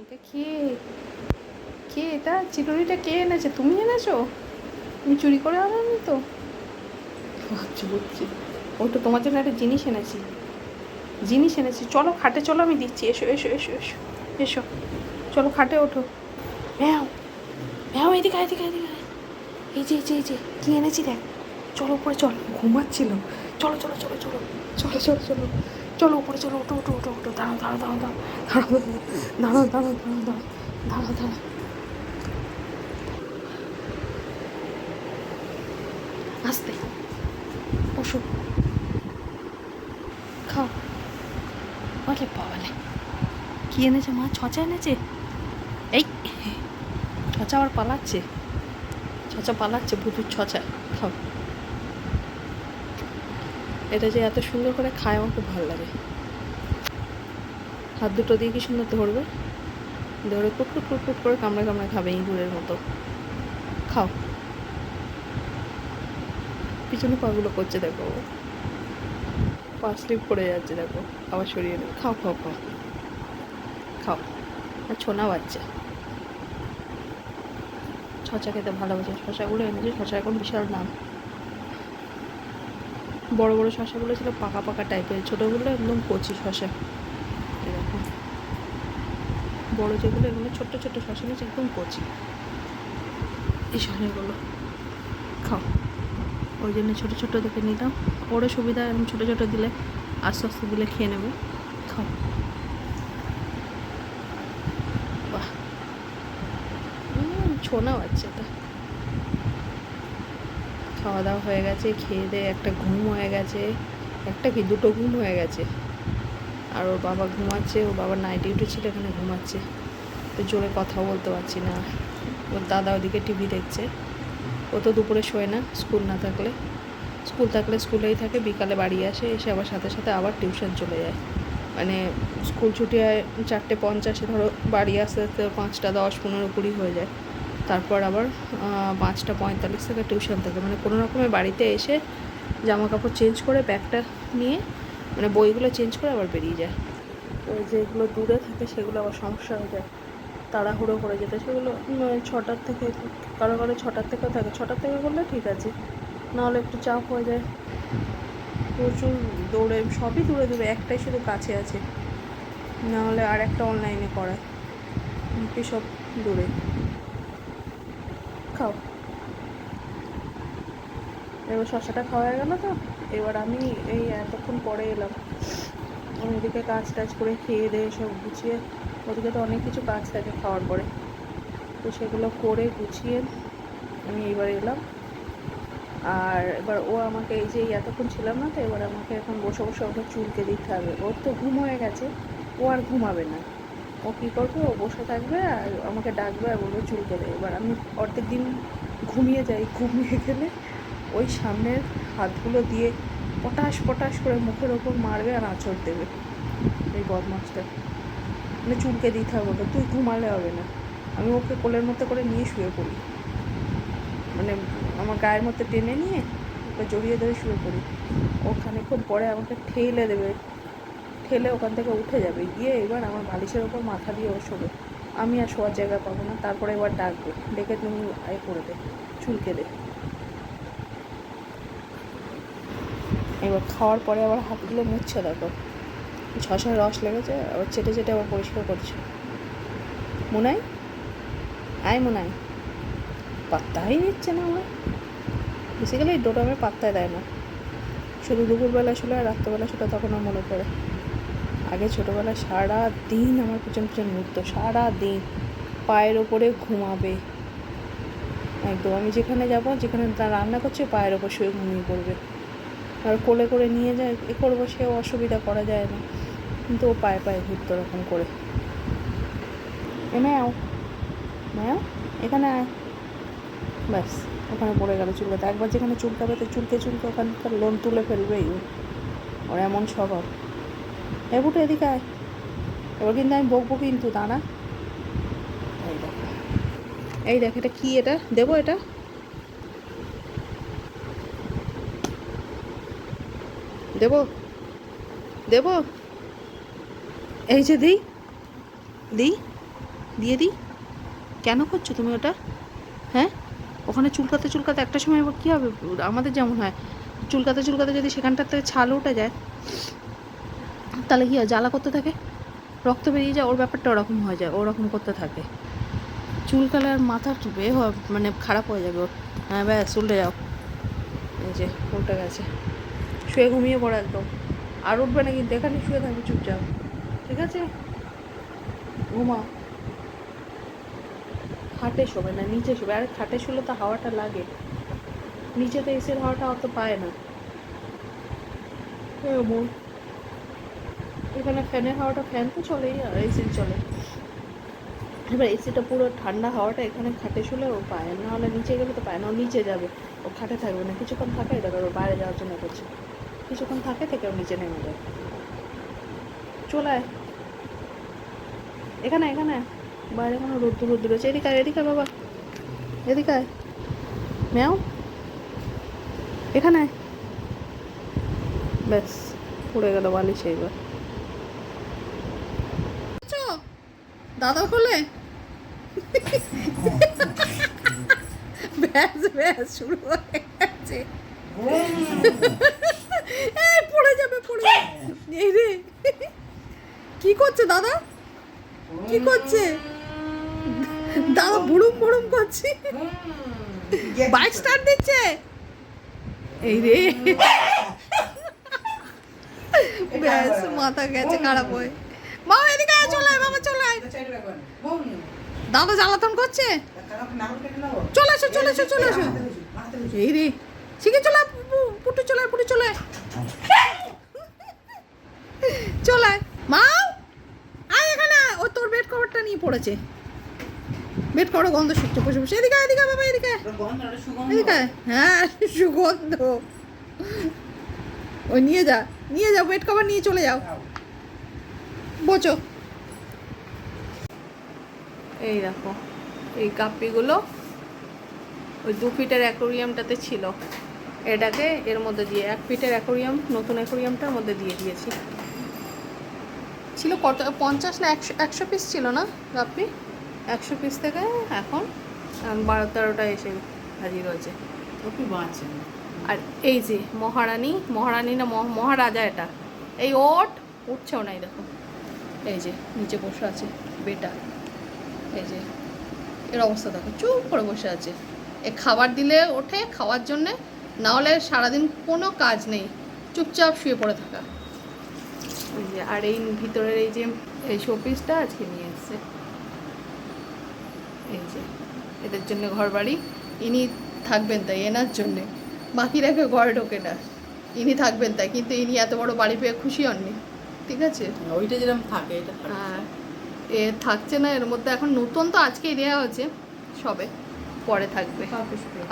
এটা কে? কে এটা? চিরুনিটা কে এনেছে? তুমি এনেছো? তুমি চুরি করে আনোনি তো? আচ্ছা বুঝছি ওটা তোমার জন্য একটা জিনিস এনেছি। জিনিস এনেছি। চলো, খাটে চলো, আমি দিচ্ছি। এসো এসো এসো এসো এসো। চলো, খাটে ওঠো। ম্যাও ম্যাও, এদিকে এদিকে এদিকে এই যে এই যে এই যে, কি এনেছি দেখ। চলো, উপরে চল। ঘুমাচ্ছিল। চলো চলো চলো চলো। চলো চলো চলো। চলো উপরে চলো ওঠো ওঠো ওঠো দাঁড়াও দাঁড়াও দাঁড়াও দাঁড়াও দাঁড়াও দাঁড়াও দাঁড়াও দাঁড়াও দাঁড়াও দাঁড়াও দাঁড়াও আস্তে বসো খাও বলে বাবালে কি এনেছে মা ছচা এনেছে এই ছচা আবার পালাচ্ছে ছচা পালাচ্ছে বুধুর ছচা খাও এটা যে এত সুন্দর করে খায়, আমার খুব ভালো লাগে। হাত দুটো দিয়ে কি সুন্দর ধরবে? ধরে কুট কুট কুট কুট করে কামড়ে কামড়ে খাবে ইঁদুরের মতো। খাও। পিছনে পাগুলো করছে, দেখো। পা স্লিপ করে যাচ্ছে, দেখো। আবার সরিয়ে নেবে খাও খাও খাও। খাও। আর ছোনা বাচ্চা। ছচা খেতে ভালোবাসে। শশাগুলো এনেছে। শশা এখন বিশাল দাম। বড় বড় শশাগুলো ছিল পাকা পাকা টাইপের, ছোটোগুলো একদম কচি শশা এরকম। বড় যেগুলো এগুলো ছোট্ট ছোট্ট শশা নিয়েছে, একদম কচি। এই শশাগুলো খাও। ওই জন্য ছোটো ছোটো দেখে নিলাম। ওরও সুবিধা এরকম ছোটো ছোটো দিলে আস্তে আস্তে দিলে খেয়ে নেবে। খাও। বাহ। ছোনা বাচ্চাটা খাওয়া দাওয়া হয়ে গেছে, খেয়ে দিয়ে একটা ঘুম হয়ে গেছে। একটা কি? দুটো ঘুম হয়ে গেছে। আর ওর বাবা ঘুমাচ্ছে, ওর বাবার নাইট ডিউটি ছিল, এখানে ঘুমাচ্ছে। তো জোরে কথাও বলতে পারছি না। ওর দাদা ওদিকে টিভি দেখছে। ও তো দুপুরে শোয় না, স্কুল না থাকলে। স্কুল থাকলে স্কুলেই থাকে, বিকালে বাড়ি আসে, এসে আবার সাথে সাথে আবার টিউশন চলে যায়। মানে স্কুল ছুটি হয় চারটে পঞ্চাশে, ধরো বাড়ি আসতে আসতে পাঁচটা, দশ, পনেরো, কুড়ি হয়ে যায়। তারপর আবার পাঁচটা পঁয়তাল্লিশ থেকে টিউশন থাকে। মানে কোনো রকমে বাড়িতে এসে জামা কাপড় চেঞ্জ করে ব্যাগটা নিয়ে মানে বইগুলো চেঞ্জ করে আবার বেরিয়ে যায়। তো যেগুলো দূরে থাকে, সেগুলো আবার সমস্যা হয়ে যায়। তাড়াহুড়ো করে যেতে, সেগুলো ছটার থেকে, কারও কারও ছটার থেকেও থাকে। ছটার থেকে করলে ঠিক আছে, নাহলে একটু চাপ হয়ে যায়। প্রচুর দৌড়ে, সবই দূরে দূরে, একটাই শুধু কাছে আছে। নাহলে আর একটা অনলাইনে করায়। সব দূরে। খাও। এবার শশাটা খাওয়া হয়ে গেল তো। এবার আমি এই এতক্ষণ পরে এলাম। আমি এদিকে কাজ টাজ করে খেয়ে দিয়ে সব গুছিয়ে, ওদিকে তো অনেক কিছু কাজ থাকে খাওয়ার পরে। তো সেগুলো করে গুছিয়ে আমি এইবার এলাম। আর এবার ও আমাকে এই যে এতক্ষণ ছিলাম না তো, এবার আমাকে এখন বসে বসে ওকে চুলকে দিতে হবে। ওর তো ঘুম হয়ে গেছে। ও আর ঘুমাবে না। ও কী করবে? ও বসে থাকবে আর আমাকে ডাকবে আর বলবে চুলকে দে। এবার আমি অর্ধেক দিন ঘুমিয়ে যাই, ঘুমিয়ে গেলে ওই সামনের হাতগুলো দিয়ে পটাশ পটাশ করে মুখের ওপর মারবে আর আঁচড় দেবে এই বদমাসটা মানে চুলকে দিতে হবে ওটা তুই ঘুমালে হবে না। আমি ওকে কোলের মধ্যে করে নিয়ে শুয়ে পড়ি। মানে আমার গায়ের মধ্যে টেনে নিয়ে ওকে জড়িয়ে ধরে শুয়ে পড়ি। ও খানিকক্ষণ পরে আমাকে ঠেলে দেবে। ঠেলে ওখান থেকে উঠে যাবে। গিয়ে এবার আমার বালিশের ওপর মাথা দিয়ে ও শোবে। আমি আর শোয়ার জায়গা পাবো না, তারপরে এবার ডাকবে। ডেকে তুমি এ করে দে চুলকে দে। এবার খাওয়ার পরে আবার হাতগুলো মুছছে, দেখো। শশার রস লেগেছে, আবার চেটে চেটে আবার পরিষ্কার করছে। মোনাই? আয় মোনাই। পাত্তাই দিচ্ছে না আমার বেসিক্যালি আমার পাত্তাই দেয় না। শুধু দুপুরবেলা শুলে আর রাত্রেবেলা শুলে, তখন মনে পড়ে। আগে ছোটোবেলায় সারা দিন আমার পিছন পিছন ঘুরতো, সারা দিন পায়ের ওপরে ঘুমাবে। একদম, আমি যেখানে যাব, যেখানে তার রান্না করছে, পায়ের ওপর শুয়ে ঘুমিয়ে পড়বে। আর কোলে করে নিয়ে যায়, এ করব, সে অসুবিধা করা যায় না। কিন্তু ও পায়ে পায়ে ঘুরতো এরকম করে। এ ম্যাও ম্যাও এখানে আয়। ব্যাস, ওখানে পড়ে গেল চুলকাতে। একবার যেখানে চুলকাবে, তো চুলকে চুলকে ওখানকার লোন তুলে ফেলবেই ওর এমন স্বভাব। এ বুটে এদিকে আয়। এবার কিন্তু আমি বকবো কিন্তু, দাঁড়া। এই এই দেখ, এটা কি এটা? দেবো এটা? দেবো? দেবো? এই যে দিই। দিই? দিয়ে দিই? কেন করছ তুমি ওটা? হ্যাঁ? ওখানে চুলকাতে চুলকাতে একটা সময় আবার কী হবে? আমাদের যেমন হয়। চুলকাতে চুলকাতে যদি সেখানটার থেকে ছাল উঠে যায় তাহলে কি হয়? জ্বালা করতে থাকে? রক্ত বেরিয়ে যায়, ওর ব্যাপারটা ওরকম হয়ে যায়, ওরকম করতে থাকে। চুলকালে আর মাথা হ- মানে খারাপ হয়ে যাবে ওর। হ্যাঁ ব্যাস, উল্টে যাও। এই যে, উল্টে গেছে। শুয়ে ঘুমিয়ে পড়ো একদম। আর উঠবে না কিন্তু এখানে শুয়ে থাকবে, চুপচাপ। ঠিক আছে? ঘুমাও। খাটে শোবে না, নিচে শোবে। আরে, খাটে শুলে তো হাওয়াটা লাগে। নিচে তো এসির হাওয়াটা অত পায় না। এমন এখানে ফ্যানের হাওয়াটা ফ্যান তো চলেই আর এসি চলে। এবার এসিটা পুরো ঠান্ডা হাওয়াটা এখানে খাটে শুলে ও পায় না হলে নিচে গেলে তো পায় না ও নিচে যাবে। ও খাটে থাকবে না কিছুক্ষণ থাকে দেখো ও বাইরে যাওয়ার জন্য করছে। কিছুক্ষণ থাকে থেকে ও নিচে নেমে যায়। চলে আয়। এখানে এখানে। বাইরে কোনো রোদ্দু রোদ্দুর রয়েছে। এদিকে আয়, এদিকে বাবা। এদিকে আয়। ম্যাও এখানে। ব্যাস পড়ে গেল বালিশে এবার দাদা খোলে ব্যাস ব্যাস, শুরু হয়ে গেছে। পড়ে যাবে, পড়ে এই রে। কি করছে দাদা? কি করছে? দাদা বুড়ুম বুড়ুম করছে। বাইক স্টার্ট দিচ্ছে। এই রে। ব্যাস, মাথা গেছে, খারাপ হয়ে। মা, এদিকে আয়, চলে আয়, বাবা, চলে আয়। দাদা জ্বালাতন করছে? চলে আসো চলে আসো চলে আসো এই রে, শিখে চলে পুটু চলে পুটু চলে চলে। মাও আয় এখানে ও তোর বেড কভারটা নিয়ে পড়েছে। বেড কভার গন্ধ শুকছে, বসে বসে। এদিকে এদিকে বাবা, এদিকে। এদিকে। হ্যাঁ সুগন্ধ। ওই নিয়ে যা, নিয়ে যাও বেড কভার নিয়ে চলে যাও। বোঝো। এই দেখো এই কাপিগুলো ওই দু ফিটের অ্যাকোরিয়ামটাতে ছিল। এটাকে এর মধ্যে দিয়ে এক ফিটের অ্যাকোরিয়াম নতুন অ্যাকোরিয়ামটার মধ্যে দিয়ে দিয়েছি। ছিল কত পঞ্চাশ না একশো একশো পিস ছিল না কাপি? একশো পিস থেকে এখন বারো তেরোটা এসে হাজির হয়েছে। আর এই যে মহারানী মহারানী না মহ- মহারাজা এটা। এই ওট উঠছেও নাই দেখো। এই যে নিচে বসে আছে বেটা। এই যে এর অবস্থা দেখো চুপ করে বসে আছে। এ খাবার দিলে ওঠে খাওয়ার জন্যে না হলে সারাদিন কোনো কাজ নেই চুপচাপ শুয়ে পড়ে থাকা। এই যে আর এই ভিতরের এই যে এই শোপিসটা আজকে নিয়ে এসছে। এই যে এদের জন্য ঘর বাড়ি ইনি থাকবেন তাই এনার জন্যে। বাকিরা কেউ ঘরে ঢোকে না। ইনি থাকবেন তাই কিন্তু ইনি এত বড় বাড়ি পেয়ে খুশি হননি। ঠিক আছে? ওইটা যেরকম থাকে এটা হ্যাঁ। এ থাকছে না এর মধ্যে এখন নতুন তো আজকেই দেওয়া হয়েছে। সবে পরে থাকবে।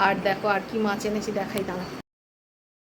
আর দেখো আর কি মাছ এনেছি দেখাই দাঁড়া।